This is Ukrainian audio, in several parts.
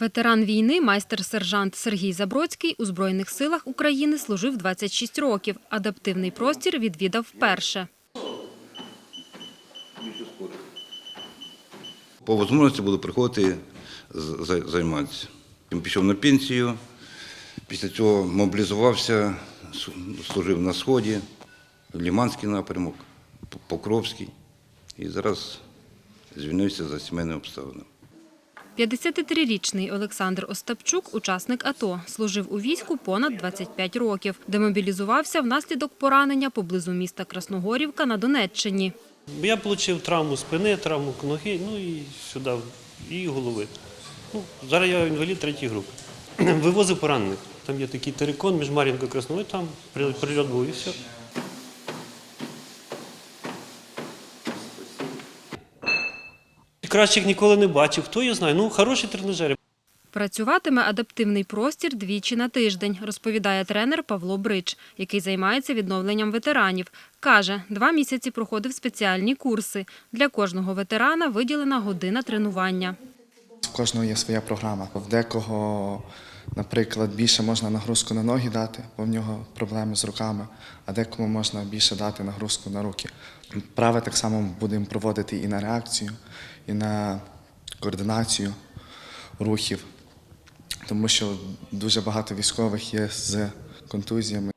Ветеран війни, майстер-сержант Сергій Забродський у Збройних силах України служив 26 років. Адаптивний простір відвідав вперше. По можливості буду приходити займатися. Він Пішов на пенсію, після цього мобілізувався, служив на Сході, Ліманський напрямок, Покровський. І зараз звільнився за сімейними обставинами. 53-річний Олександр Остапчук – учасник АТО. Служив у війську понад 25 років. Демобілізувався внаслідок поранення поблизу міста Красногорівка на Донеччині. Я отримав травму спини, травму ноги, ну і сюди, і голови. Ну, зараз я інвалід третьої групи. Вивозив поранених. Там є такий терикон між Мар'їнкою і Красновою, там при- прильот був і все. Кращих ніколи не бачив. Хто його знає? Ну, хороші тренажери. Працюватиме адаптивний простір двічі на тиждень, розповідає тренер Павло Брич, який займається відновленням ветеранів. Каже, два місяці проходив спеціальні курси. Для кожного ветерана виділена година тренування. У кожного є своя програма. В декого, наприклад, більше можна нагрузку на ноги дати, бо в нього проблеми з руками, а декому можна більше дати нагрузку на руки. Вправи так само будемо проводити і на реакцію, і на координацію рухів, тому що дуже багато військових є з контузіями.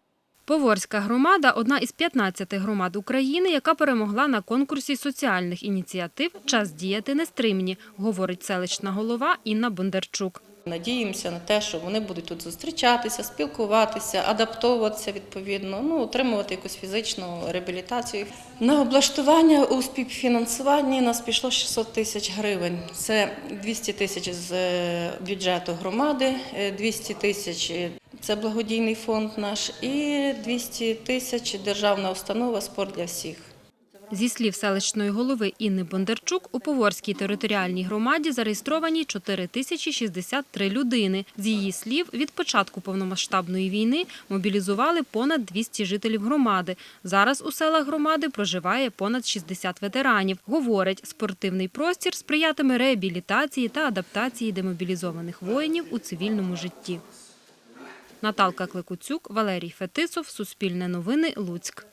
Поворська громада – одна із 15 громад України, яка перемогла на конкурсі соціальних ініціатив «Час діяти нестримні», говорить селищна голова Інна Бондарчук. Надіємося на те, що вони будуть тут зустрічатися, спілкуватися, адаптовуватися відповідно, ну отримувати якусь фізичну реабілітацію. На облаштування у співфінансуванні нас пішло 600 тисяч гривень. Це 200 тисяч з е, бюджету громади, е, 200 тисяч е, це благодійний фонд наш, і 200 тисяч державна установа спорт для всіх. Зі слів селищної голови Інни Бондарчук, у Поворській територіальній громаді зареєстровані 4063 людини. З її слів, від початку повномасштабної війни мобілізували понад 200 жителів громади. Зараз у селах громади проживає понад 60 ветеранів. Говорить, спортивний простір сприятиме реабілітації та адаптації демобілізованих воїнів у цивільному житті. Наталка Кликуцюк, Валерій Фетисов, Суспільне новини, Луцьк.